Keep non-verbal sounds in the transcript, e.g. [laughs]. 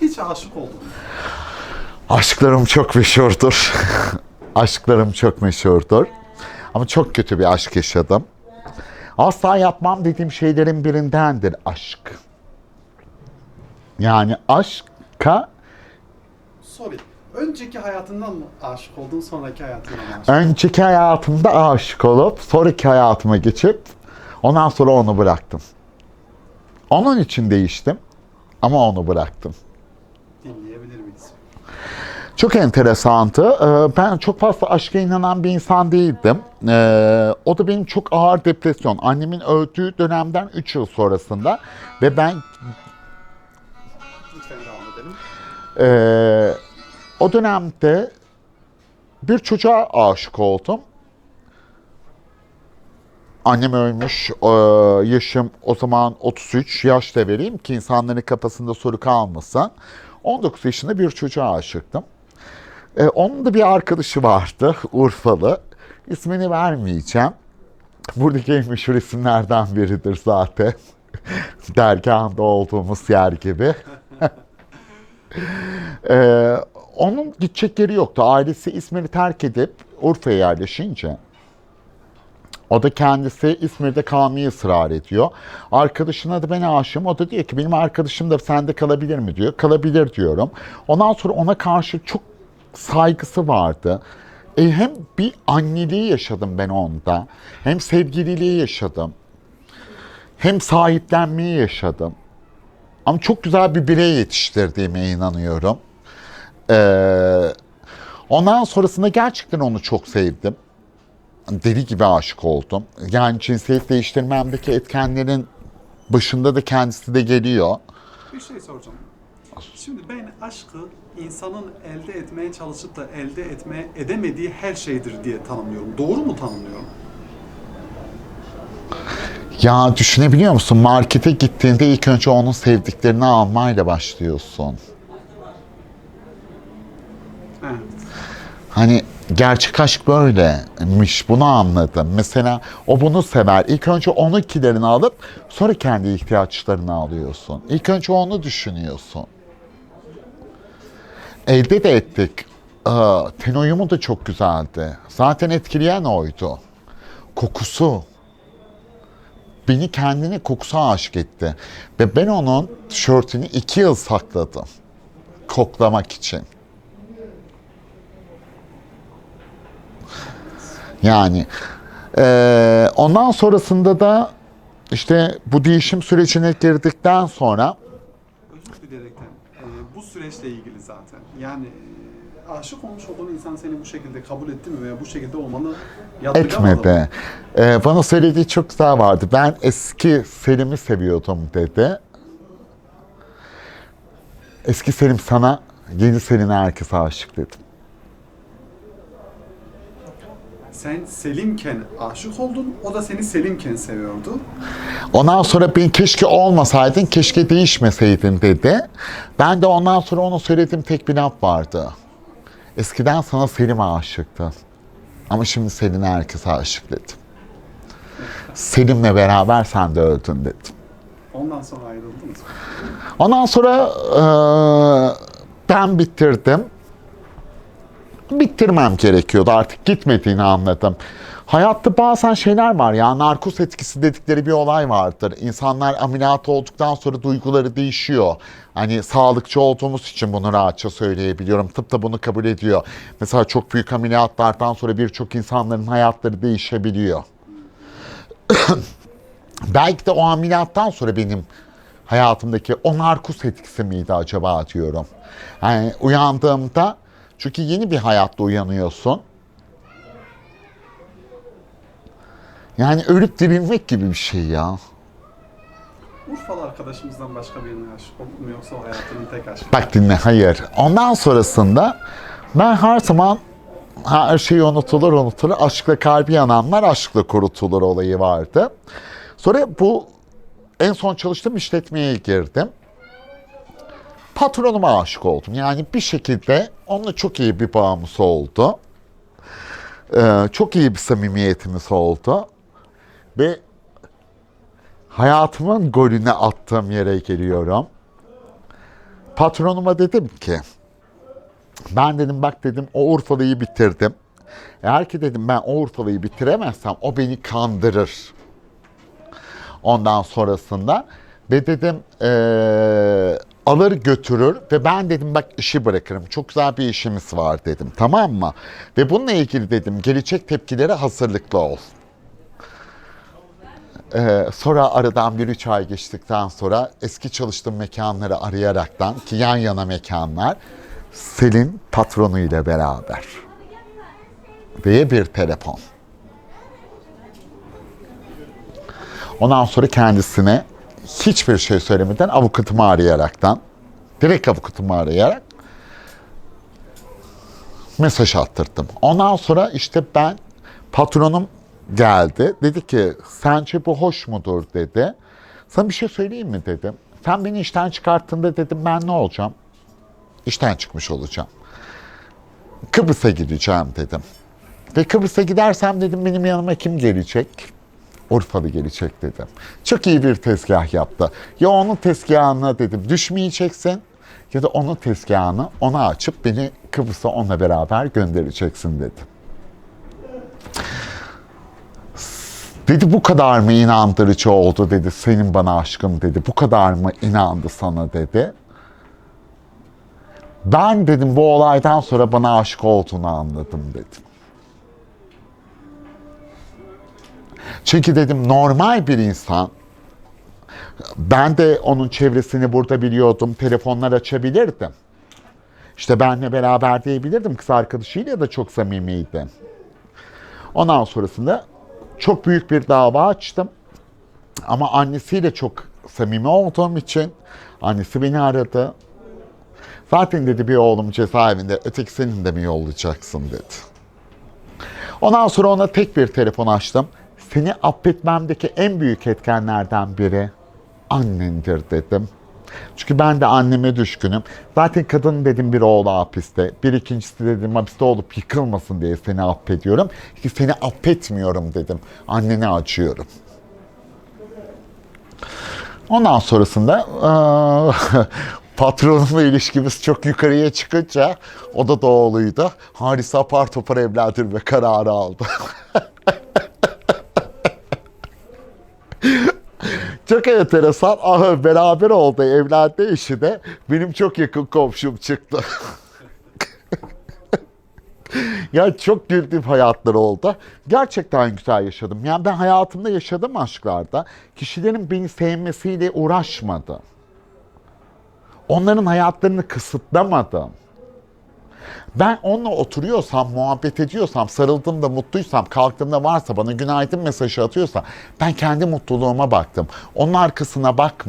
Hiç aşık oldun? Aşklarım çok meşhurdur. [laughs] Aşklarım çok meşhurdur. Ama çok kötü bir aşk yaşadım. Asla yapmam dediğim şeylerin birindendir aşk. Yani aşka Sorry. Önceki hayatından mı aşık oldun, sonraki hayatından mı aşık önceki hayatımda aşık olup sonraki hayatıma geçip ondan sonra onu bıraktım. Onun için değiştim ama onu bıraktım. Dinleyebilir miyiz? Çok enteresandı. Ee, Ben çok fazla aşka inanan bir insan değildim. Ee, O da benim çok ağır depresyon. Annemin öldüğü dönemden 3 yıl sonrasında ve ben Lütfen devam edelim. Ee, o dönemde bir çocuğa aşık oldum. Annem ölmüş, yaşım o zaman 33, yaş da vereyim ki insanların kafasında soru kalmasın. 19 yaşında bir çocuğa aşıktım. Ee, onun da bir arkadaşı vardı, [laughs] Urfalı. İsmini vermeyeceğim. Buradaki en meşhur isimlerden biridir zaten. [laughs] Dergahında olduğumuz yer gibi. Ee, [laughs] onun gidecek yeri yoktu. Ailesi İzmir'i terk edip Urfa'ya yerleşince o da kendisi İzmir'de kalmayı ısrar ediyor. Arkadaşına da ben aşığım. O da diyor ki benim arkadaşım da sende kalabilir mi diyor. Kalabilir diyorum. Ondan sonra ona karşı çok saygısı vardı. E, hem bir anneliği yaşadım ben onda. Hem sevgililiği yaşadım. Hem sahiplenmeyi yaşadım. Ama çok güzel bir birey yetiştirdiğime inanıyorum. Ee, ondan sonrasında gerçekten onu çok sevdim. Deli gibi aşık oldum. Yani cinsiyet değiştirmemdeki etkenlerin başında da kendisi de geliyor. Bir şey soracağım. Şimdi ben aşkı insanın elde etmeye çalışıp da elde etmeye edemediği her şeydir diye tanımlıyorum. Doğru mu tanımlıyorum? Ya düşünebiliyor musun? Markete gittiğinde ilk önce onun sevdiklerini almayla başlıyorsun. Evet. Hani gerçek aşk böylemiş. Bunu anladım. Mesela o bunu sever. İlk önce onunkilerini alıp sonra kendi ihtiyaçlarını alıyorsun. İlk önce onu düşünüyorsun. Elde de ettik. Aa, ten uyumu da çok güzeldi. Zaten etkileyen oydu. Kokusu. Beni kendine kokusu aşık etti. Ve ben onun tişörtünü iki yıl sakladım. Koklamak için. Yani eee, ondan sonrasında da işte bu değişim sürecine girdikten sonra Özür dileyerekten e, bu süreçle ilgili zaten. Yani e, aşık olmuş olduğun insan seni bu şekilde kabul etti mi veya bu şekilde olmanı yadırgamadı mı? etmedi. Eee, bana söylediği çok güzel vardı. Ben eski Selim'i seviyordum dedi. Eski Selim sana, yeni Selim'e herkes aşık dedim. Sen Selimken aşık oldun, o da seni Selimken seviyordu. Ondan sonra ben keşke olmasaydın, keşke değişmeseydin dedi. Ben de ondan sonra ona söylediğim tek bir laf vardı. Eskiden sana Selim aşıktı. Ama şimdi Selim'e herkes aşık dedim. Selim'le beraber sen de öldün dedim. Ondan sonra ayrıldınız mı? Ondan sonra eee, ben bitirdim. Bitirmem gerekiyordu artık gitmediğini anladım. Hayatta bazen şeyler var ya narkoz etkisi dedikleri bir olay vardır. İnsanlar ameliyat olduktan sonra duyguları değişiyor. Hani sağlıkçı olduğumuz için bunu rahatça söyleyebiliyorum. Tıp da bunu kabul ediyor. Mesela çok büyük ameliyatlardan sonra birçok insanların hayatları değişebiliyor. [coughs] Belki de o ameliyattan sonra benim hayatımdaki o narkoz etkisi miydi acaba diyorum. Yani uyandığımda çünkü yeni bir hayatta uyanıyorsun. Yani ölüp dirilmek gibi bir şey ya. Urfalı arkadaşımızdan başka birine aşık oldun mu yoksa o hayatının tek aşkı? Bak dinle hayır. Ondan sonrasında ben her zaman her şey unutulur unutulur. Aşkla kalbi yananlar aşkla kurutulur olayı vardı. Sonra bu en son çalıştığım işletmeye girdim. Patronuma aşık oldum. Yani bir şekilde onunla çok iyi bir bağımız oldu. Ee, çok iyi bir samimiyetimiz oldu. Ve hayatımın golüne attığım yere geliyorum. patronuma dedim ki ben dedim bak dedim o Urfalı'yı bitirdim. Eğer ki dedim ben o Urfalı'yı bitiremezsem o beni kandırır. Ondan sonrasında ve dedim eee, alır götürür ve ben dedim bak işi bırakırım. Çok güzel bir işimiz var dedim tamam mı? Ve bununla ilgili dedim gelecek tepkilere hazırlıklı ol. Ee, sonra aradan bir üç ay geçtikten sonra eski çalıştığım mekanları arayaraktan ki yan yana mekanlar Selin patronu ile beraber ve bir telefon. Ondan sonra kendisine hiçbir şey söylemeden avukatımı arayaraktan direkt avukatımı arayarak mesaj attırdım. Ondan sonra işte ben patronum geldi. Dedi ki sence bu hoş mudur dedi. Sana bir şey söyleyeyim mi dedim. Sen beni işten çıkarttığında dedim ben ne olacağım? İşten çıkmış olacağım. Kıbrıs'a gideceğim dedim. Ve Kıbrıs'a gidersem dedim benim yanıma kim gelecek? Urfalı gelecek dedim. Çok iyi bir tezgah yaptı. Ya onun tezgahına dedim düşmeyeceksin ya da onun tezgahını ona açıp beni Kıbrıs'a onunla beraber göndereceksin dedi. Dedi bu kadar mı inandırıcı oldu dedi senin bana aşkın dedi. Bu kadar mı inandı sana dedi. Ben dedim bu olaydan sonra bana aşık olduğunu anladım dedim. Çünkü dedim normal bir insan ben de onun çevresini burada biliyordum. Telefonlar açabilirdim. İşte benle beraber diyebilirdim. Kız arkadaşıyla da çok samimiydi. Ondan sonrasında çok büyük bir dava açtım. Ama annesiyle çok samimi olduğum için annesi beni aradı. Zaten dedi bir oğlum cezaevinde öteki senin de mi yollayacaksın dedi. Ondan sonra ona tek bir telefon açtım. Seni affetmemdeki en büyük etkenlerden biri annendir dedim. Çünkü ben de anneme düşkünüm. Zaten kadın dedim bir oğlu hapiste. Bir ikincisi dedim hapiste olup yıkılmasın diye seni affediyorum. Ki seni affetmiyorum dedim. Annene acıyorum. Ondan sonrasında eee, [laughs] patronumla ilişkimiz çok yukarıya çıkınca o da doğuluydu. Haris'i apar topar evlendirme kararı aldı. [laughs] Çok enteresan. Aha, beraber oldu evlendi işi de. Benim çok yakın komşum çıktı. [laughs] ya çok güldüğüm hayatlar oldu. Gerçekten güzel yaşadım. Yani ben hayatımda yaşadığım aşklarda kişilerin beni sevmesiyle uğraşmadım. Onların hayatlarını kısıtlamadım. Ben onunla oturuyorsam, muhabbet ediyorsam, sarıldığımda mutluysam, kalktığımda varsa bana günaydın mesajı atıyorsa ben kendi mutluluğuma baktım. Onun arkasına bakmadım.